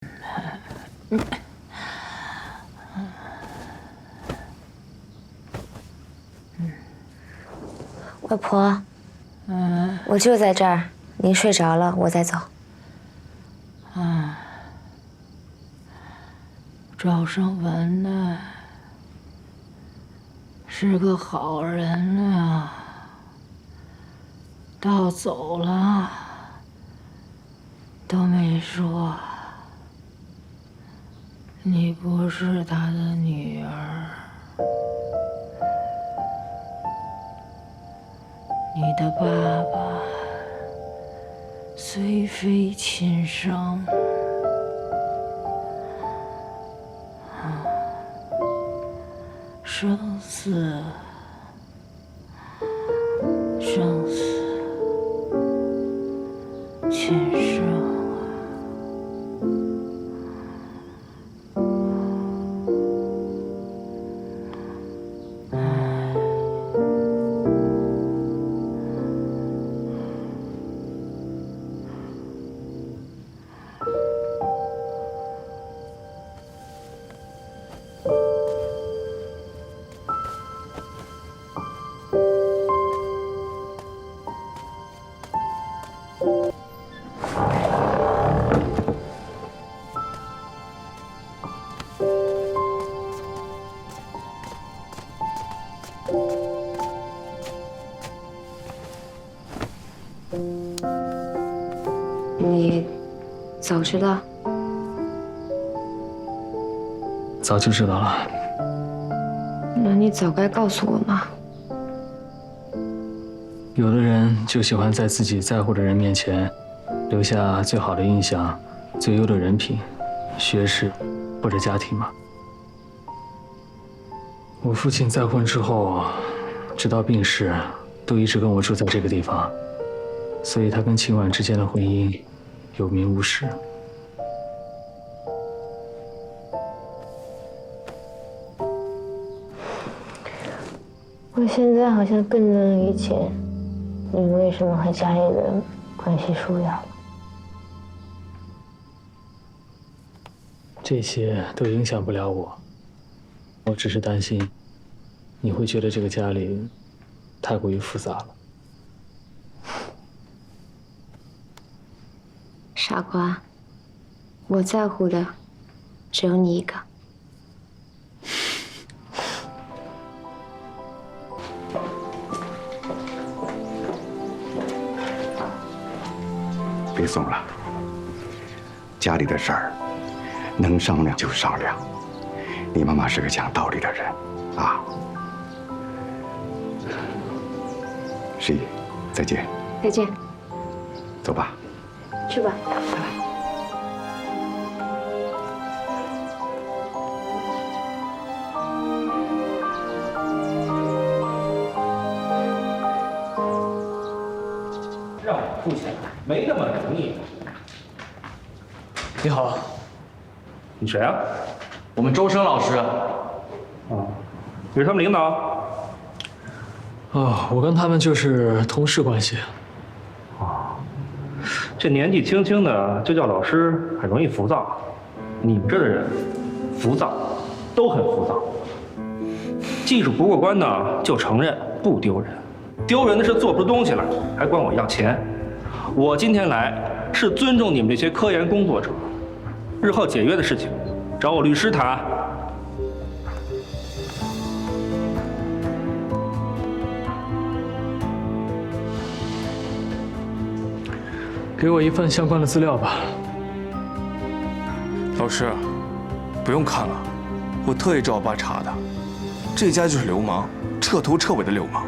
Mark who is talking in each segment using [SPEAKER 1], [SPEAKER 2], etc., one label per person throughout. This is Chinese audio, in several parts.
[SPEAKER 1] 外婆，嗯，我就在这儿，您睡着了，我再走。
[SPEAKER 2] 赵胜文呢，是个好人啊，到走了都没说。你不是他的女儿，你的爸爸虽非亲生。生死，
[SPEAKER 1] 你早知道，
[SPEAKER 3] 早就知道了。
[SPEAKER 1] 那你早该告诉我嘛。
[SPEAKER 3] 有的人就喜欢在自己在乎的人面前留下最好的印象、最优的人品、学识或者家庭嘛。我父亲再婚之后，直到病逝，都一直跟我住在这个地方，所以他跟秦婉之间的婚姻有名无实。
[SPEAKER 1] 我现在好像更能理解你为什么和家里人关系疏远了。
[SPEAKER 3] 这些都影响不了我，我只是担心你会觉得这个家里太过于复杂了。
[SPEAKER 1] 傻瓜，我在乎的只有你一个。
[SPEAKER 4] 别送了，家里的事儿能商量就商量。你妈妈是个讲道理的人，啊。十一，再见，
[SPEAKER 1] 再见，
[SPEAKER 4] 走吧。
[SPEAKER 1] 去吧。
[SPEAKER 5] 让我付钱没那么容易。
[SPEAKER 3] 你好，
[SPEAKER 5] 你谁啊？
[SPEAKER 6] 我们周生老师，
[SPEAKER 5] 哦，你是他们领导？
[SPEAKER 3] 哦，我跟他们就是同事关系。
[SPEAKER 5] 这年纪轻轻的就叫老师，很容易浮躁。你们这的人，浮躁，都很浮躁。技术不过关呢，就承认不丢人，丢人的是做不出东西来，还管我要钱。我今天来是尊重你们这些科研工作者，日后解约的事情，找我律师谈。
[SPEAKER 3] 给我一份相关的资料吧。
[SPEAKER 6] 老师，不用看了，我特意找我爸查的，这家就是流氓，彻头彻尾的流氓。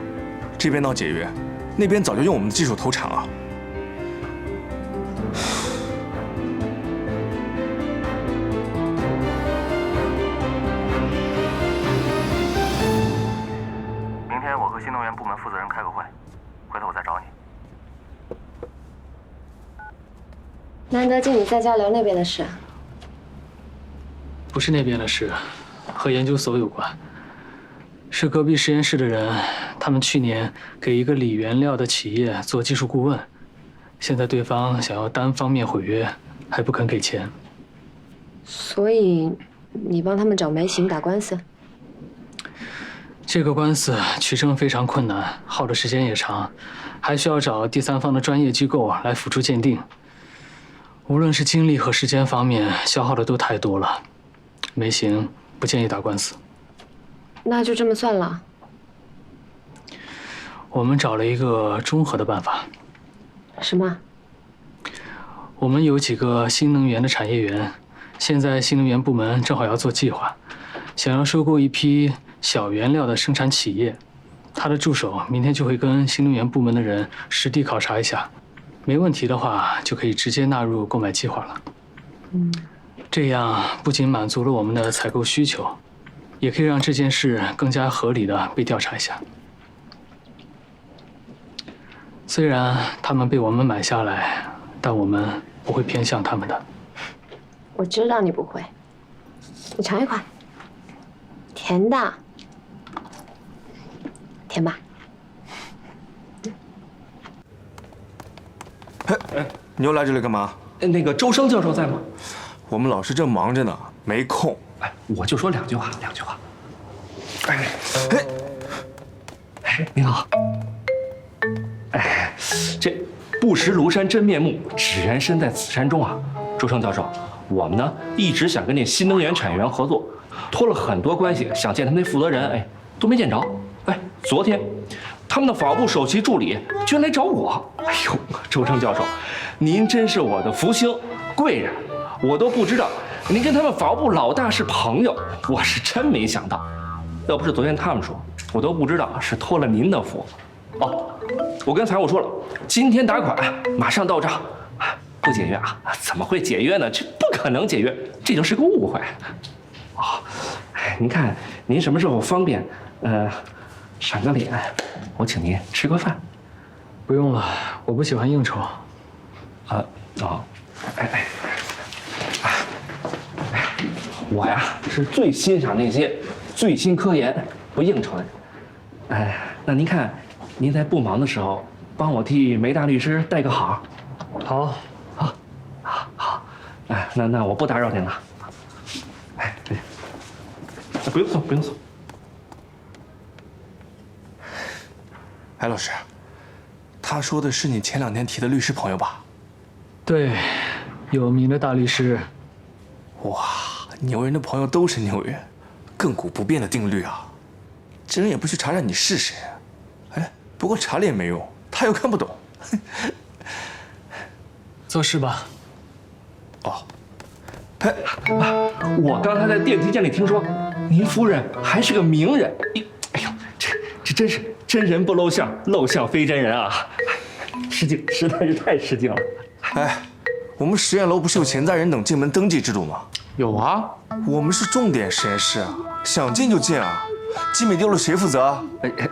[SPEAKER 6] 这边闹解约，那边早就用我们的技术投产了。
[SPEAKER 7] 明天我和新能源部门负责人开个会，回头我再找你。
[SPEAKER 1] 难得见你在家聊那边的事，
[SPEAKER 3] 不是那边的事，和研究所有关。是隔壁实验室的人，他们去年给一个锂原料的企业做技术顾问，现在对方想要单方面毁约，还不肯给钱。
[SPEAKER 8] 所以，你帮他们找梅行打官司？
[SPEAKER 3] 这个官司取证非常困难，耗的时间也长，还需要找第三方的专业机构来辅助鉴定。无论是精力和时间方面，消耗的都太多了。没行不建议打官司。
[SPEAKER 8] 那就这么算了。
[SPEAKER 3] 我们找了一个中和的办法。
[SPEAKER 8] 什么？
[SPEAKER 3] 我们有几个新能源的产业园，现在新能源部门正好要做计划，想要收购一批小原料的生产企业。他的助手明天就会跟新能源部门的人实地考察一下，没问题的话就可以直接纳入购买计划了。
[SPEAKER 8] 嗯，
[SPEAKER 3] 这样不仅满足了我们的采购需求，也可以让这件事更加合理的被调查一下。虽然他们被我们买下来，但我们不会偏向他们的。
[SPEAKER 8] 我知道你不会。你尝一块，甜的，甜吧？
[SPEAKER 6] 嘿，你又来这里干嘛？
[SPEAKER 5] 那个周生教授在吗？
[SPEAKER 6] 我们老师正忙着呢，没空。
[SPEAKER 5] 哎，我就说两句话，两句话。哎，哎，哎，您好。哎，这不识庐山真面目，只缘身在此山中啊。周生教授，我们呢一直想跟那新能源产业园合作，托了很多关系，想见他们那负责人，哎，都没见着。哎，昨天，他们的法务部首席助理居然来找我。哎呦，周生教授，您真是我的福星贵人，我都不知道您跟他们法务部老大是朋友，我是真没想到。要不是昨天他们说，我都不知道是托了您的福。哦，我跟财务说了，今天打款，马上到账。不解约啊？怎么会解约呢？这不可能解约，这就是个误会。哦，哎，您看您什么时候方便？呃，赏个脸，我请您吃个饭。
[SPEAKER 3] 不用了，我不喜欢应酬。
[SPEAKER 5] 啊，哦，哎哎，哎，我呀是最欣赏那些最新科研、不应酬的人。哎，那您看，您在不忙的时候，帮我替梅大律师带个好。
[SPEAKER 3] 好。
[SPEAKER 5] 好，好，好哎，那那我不打扰您了。哎，对，不用送，不用送。
[SPEAKER 6] 哎，老师，他说的是你前两天提的律师朋友吧？
[SPEAKER 3] 对，有名的大律师。
[SPEAKER 6] 哇，牛人的朋友都是牛人，亘古不变的定律啊！这人也不去查查你是谁？哎，不过查了也没用，他又看不懂。
[SPEAKER 3] 做事吧。
[SPEAKER 6] 哦，
[SPEAKER 5] 哎，我刚才在电梯间里听说，您夫人还是个名人。哎呦，这这真是真人不露相，露相非真人啊！失敬，实在是太失敬了。
[SPEAKER 6] 哎，我们实验楼不是有潜在人等进门登记制度吗？
[SPEAKER 5] 有啊，
[SPEAKER 6] 我们是重点实验室啊，想进就进啊。机敏丢了谁负责？
[SPEAKER 5] 哎哎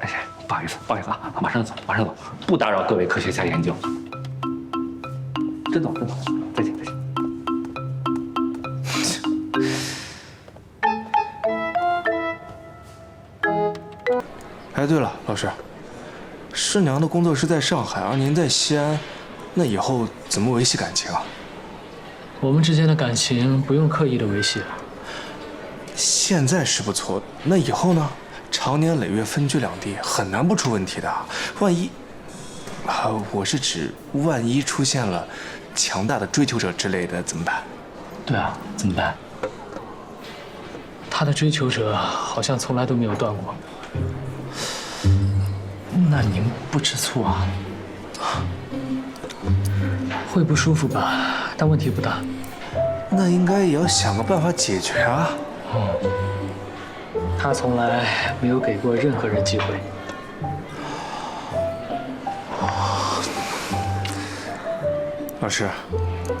[SPEAKER 5] 哎，不好意思，不好意思啊，马上走，马上走，不打扰各位科学家研究。真走，真走，再见，再见。
[SPEAKER 6] 哎，对了，老师，师娘的工作是在上海，而您在西安，那以后怎么维系感情啊？
[SPEAKER 3] 我们之间的感情不用刻意的维系。
[SPEAKER 6] 现在是不错，那以后呢？长年累月分居两地，很难不出问题的。万一……啊，我是指万一出现了强大的追求者之类的，怎么办？
[SPEAKER 3] 对啊，怎么办？他的追求者好像从来都没有断过。
[SPEAKER 5] 那您不吃醋啊？
[SPEAKER 3] 会不舒服吧，但问题不大。
[SPEAKER 6] 那应该也要想个办法解决啊。
[SPEAKER 3] 嗯。他从来没有给过任何人机会。
[SPEAKER 6] 老师，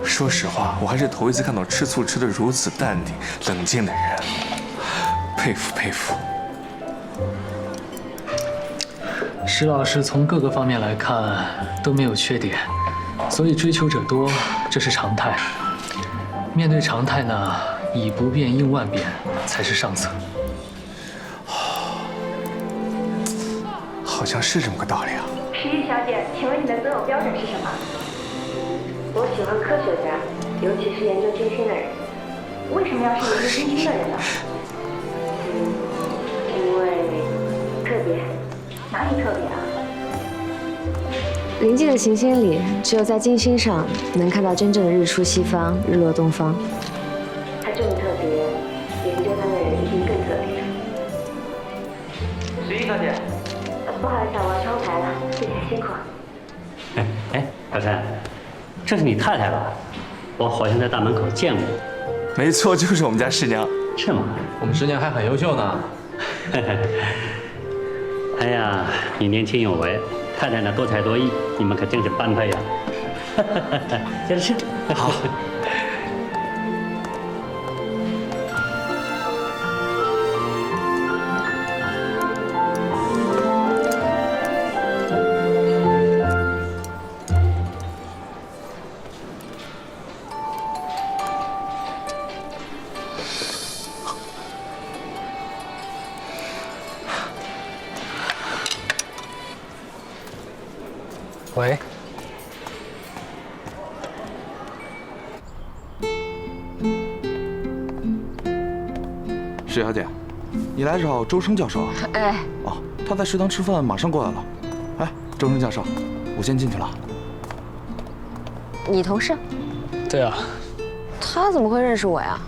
[SPEAKER 6] 说实话，我还是头一次看到吃醋吃得如此淡定、冷静的人，佩服佩服。
[SPEAKER 3] 石老师从各个方面来看都没有缺点，所以追求者多，这是常态。面对常态呢，以不变应万变才是上策。
[SPEAKER 6] 好像是这么个道理啊。
[SPEAKER 9] 石玉小姐，请问你的择偶标准是什么？我喜欢科学家，尤其是研究金星的人。为什么要是研究真心的人呢？哪里特别啊？
[SPEAKER 8] 临近的行星里，只有在金星上能看到真正的日出西方、日落东方。
[SPEAKER 9] 它这么特别，研究它的人一定更特别。
[SPEAKER 7] 十一小姐，
[SPEAKER 9] 呃不好意思，啊，我要抄牌了，谢谢辛苦。
[SPEAKER 10] 哎哎，小陈，这是你太太吧？我好像在大门口见过，
[SPEAKER 6] 没错，就是我们家师娘。
[SPEAKER 10] 是吗？
[SPEAKER 11] 我们师娘还很优秀呢。
[SPEAKER 10] 哎呀，你年轻有为，太太呢多才多艺，你们可真是般配呀！接着吃。
[SPEAKER 6] 好。
[SPEAKER 11] 来找周生教授啊？
[SPEAKER 8] 哎，
[SPEAKER 11] 哦，他在食堂吃饭，马上过来了。哎，周生教授，我先进去了。
[SPEAKER 8] 你同事？
[SPEAKER 3] 对啊，
[SPEAKER 8] 他怎么会认识我呀？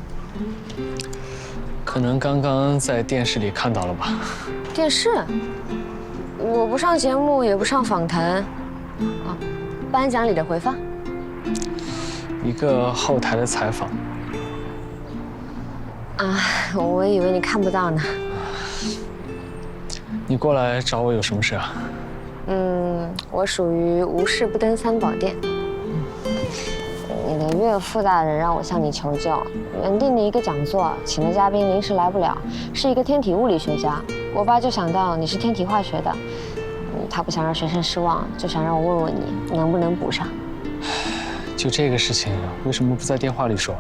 [SPEAKER 3] 可能刚刚在电视里看到了吧。
[SPEAKER 8] 电视？我不上节目，也不上访谈。啊，颁奖礼的回放。
[SPEAKER 3] 一个后台的采访。
[SPEAKER 8] 啊，我以为你看不到呢。
[SPEAKER 3] 你过来找我有什么事啊？
[SPEAKER 8] 嗯，我属于无事不登三宝殿。你的岳父大人让我向你求救，原定的一个讲座，请的嘉宾临时来不了，是一个天体物理学家。我爸就想到你是天体化学的，嗯他不想让学生失望，就想让我问问你能不能补上。
[SPEAKER 3] 就这个事情，为什么不在电话里说？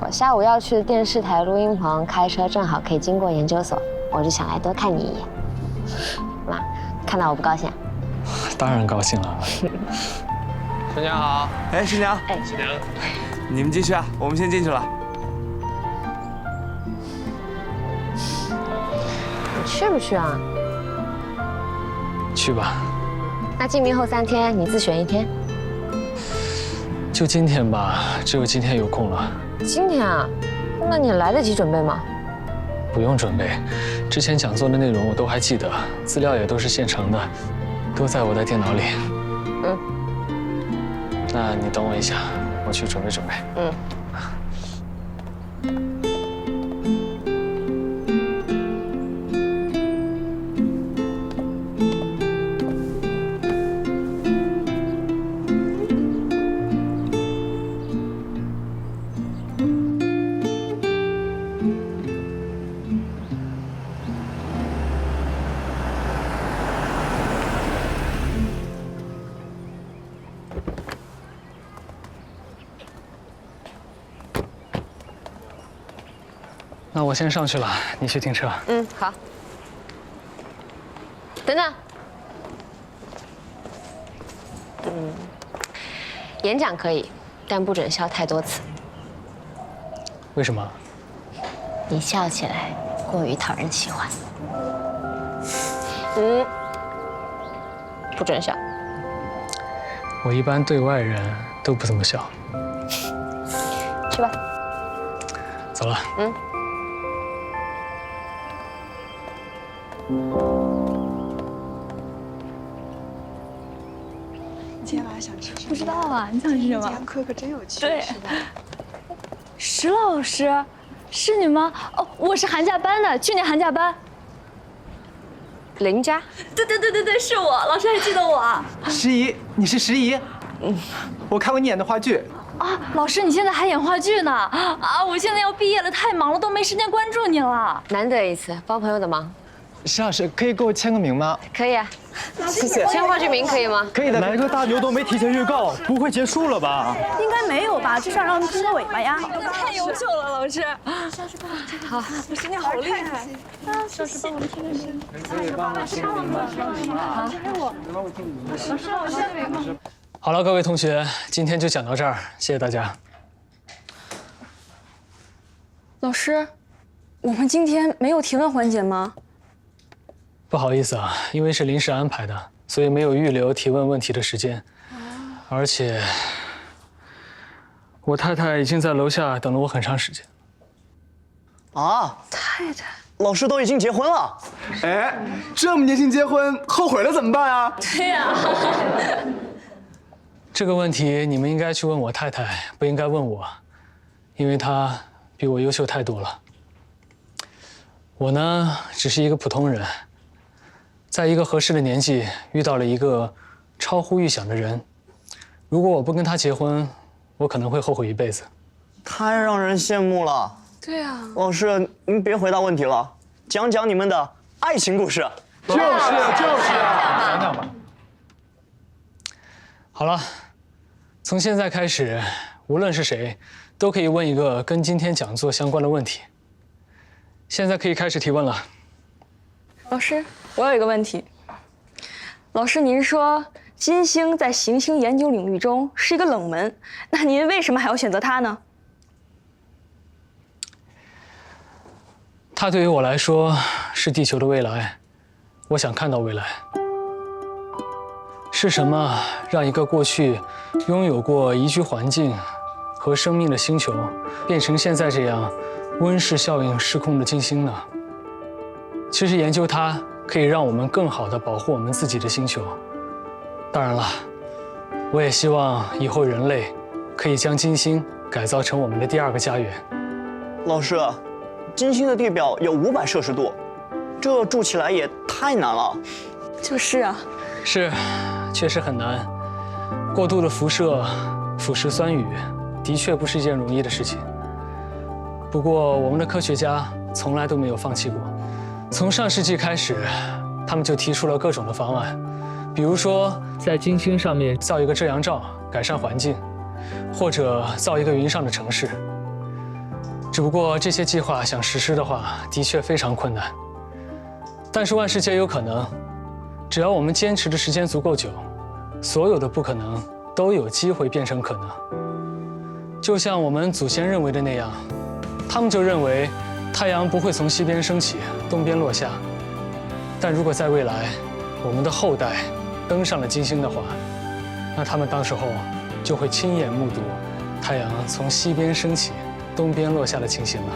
[SPEAKER 8] 我下午要去的电视台录音棚，开车正好可以经过研究所，我就想来多看你一眼。妈，看到我不高兴？
[SPEAKER 3] 当然高兴了。
[SPEAKER 6] 师娘好，哎，师娘，
[SPEAKER 8] 哎，
[SPEAKER 6] 师娘，你们继续啊，我们先进去了。
[SPEAKER 8] 你去不去啊？
[SPEAKER 3] 去吧，
[SPEAKER 8] 那进明后三天，你自选一天。
[SPEAKER 3] 就今天吧，只有今天有空了。
[SPEAKER 8] 今天啊？那你来得及准备吗？
[SPEAKER 3] 不用准备，之前讲座的内容我都还记得，资料也都是现成的，都在我的电脑里。
[SPEAKER 8] 嗯。
[SPEAKER 3] 那你等我一下，我去准备准备。
[SPEAKER 8] 嗯。
[SPEAKER 3] 我先上去了，你去停车。
[SPEAKER 8] 嗯，好。等等。嗯，演讲可以，但不准笑太多次。
[SPEAKER 3] 为什么？
[SPEAKER 8] 你笑起来过于讨人喜欢。嗯，不准笑。
[SPEAKER 3] 我一般对外人都不怎么笑。
[SPEAKER 8] 去吧。
[SPEAKER 3] 走了。
[SPEAKER 8] 嗯。
[SPEAKER 12] 今天晚上想吃什么？
[SPEAKER 13] 不知道啊，你想吃什么？
[SPEAKER 12] 今天课可真有趣。
[SPEAKER 13] 对
[SPEAKER 12] 是吧？
[SPEAKER 13] 石老师，是你吗？哦，我是寒假班的，去年寒假班。
[SPEAKER 8] 林佳。
[SPEAKER 13] 对对对对对，是我，老师还记得我。
[SPEAKER 14] 石姨，你是石姨？嗯，我看过你演的话剧。
[SPEAKER 13] 啊，老师，你现在还演话剧呢？啊，我现在要毕业了，太忙了，都没时间关注你了。
[SPEAKER 8] 难得一次帮朋友的忙。
[SPEAKER 14] 石老师，可以给我签个名吗？
[SPEAKER 8] 可以啊。
[SPEAKER 14] 谢谢。
[SPEAKER 8] 签话剧名可以吗？
[SPEAKER 14] 可以的。来个大牛都没提前预告，不会结束了吧？
[SPEAKER 12] 应该没有吧，就是要让他们听个尾巴呀。
[SPEAKER 13] 太优秀了，老师。
[SPEAKER 8] 好，
[SPEAKER 12] 老师你好厉害。啊，老师帮我们听个名。可以帮我签个名吗？好，给我。老师帮我签个名吗？
[SPEAKER 3] 好了，各位同学，今天就讲到这儿，谢谢大家。
[SPEAKER 12] 老师，我们今天没有提问环节吗？
[SPEAKER 3] 不好意思啊，因为是临时安排的，所以没有预留提问问题的时间。而且，我太太已经在楼下等了我很长时间。
[SPEAKER 14] 啊，
[SPEAKER 12] 太太，
[SPEAKER 14] 老师都已经结婚了。
[SPEAKER 11] 哎，这么年轻结婚，后悔了怎么办啊？
[SPEAKER 12] 对呀、
[SPEAKER 3] 这个问题你们应该去问我太太，不应该问我，因为她比我优秀太多了。我呢，只是一个普通人，在一个合适的年纪遇到了一个超乎预想的人。如果我不跟他结婚，我可能会后悔一辈子。
[SPEAKER 14] 太让人羡慕了。
[SPEAKER 12] 对啊、
[SPEAKER 14] 老师，您别回答问题了，讲讲你们的爱情故事。
[SPEAKER 11] 就是就是，
[SPEAKER 3] 讲讲吧。好了，从现在开始，无论是谁，都可以问一个跟今天讲座相关的问题。现在可以开始提问了。
[SPEAKER 12] 老师，我有一个问题。老师，您说金星在行星研究领域中是一个冷门，那您为什么还要选择它呢？
[SPEAKER 3] 它对于我来说是地球的未来，我想看到未来。是什么让一个过去拥有过宜居环境和生命的星球，变成现在这样温室效应失控的金星呢？其实研究它可以让我们更好的保护我们自己的星球。当然了，我也希望以后人类可以将金星改造成我们的第二个家园。
[SPEAKER 14] 老师，金星的地表有五百摄氏度，这住起来也太难了。
[SPEAKER 12] 就是啊，
[SPEAKER 3] 是，确实很难。过度的辐射、腐蚀酸雨，的确不是一件容易的事情。不过，我们的科学家从来都没有放弃过。从上世纪开始，他们就提出了各种的方案，比如说在金星上面造一个遮阳罩，改善环境，或者造一个云上的城市。只不过这些计划想实施的话，的确非常困难。但是万事皆有可能。只要我们坚持的时间足够久，所有的不可能都有机会变成可能。就像我们祖先认为的那样，他们就认为太阳不会从西边升起，东边落下。但如果在未来，我们的后代登上了金星的话，那他们到时候就会亲眼目睹太阳从西边升起，东边落下的情形了。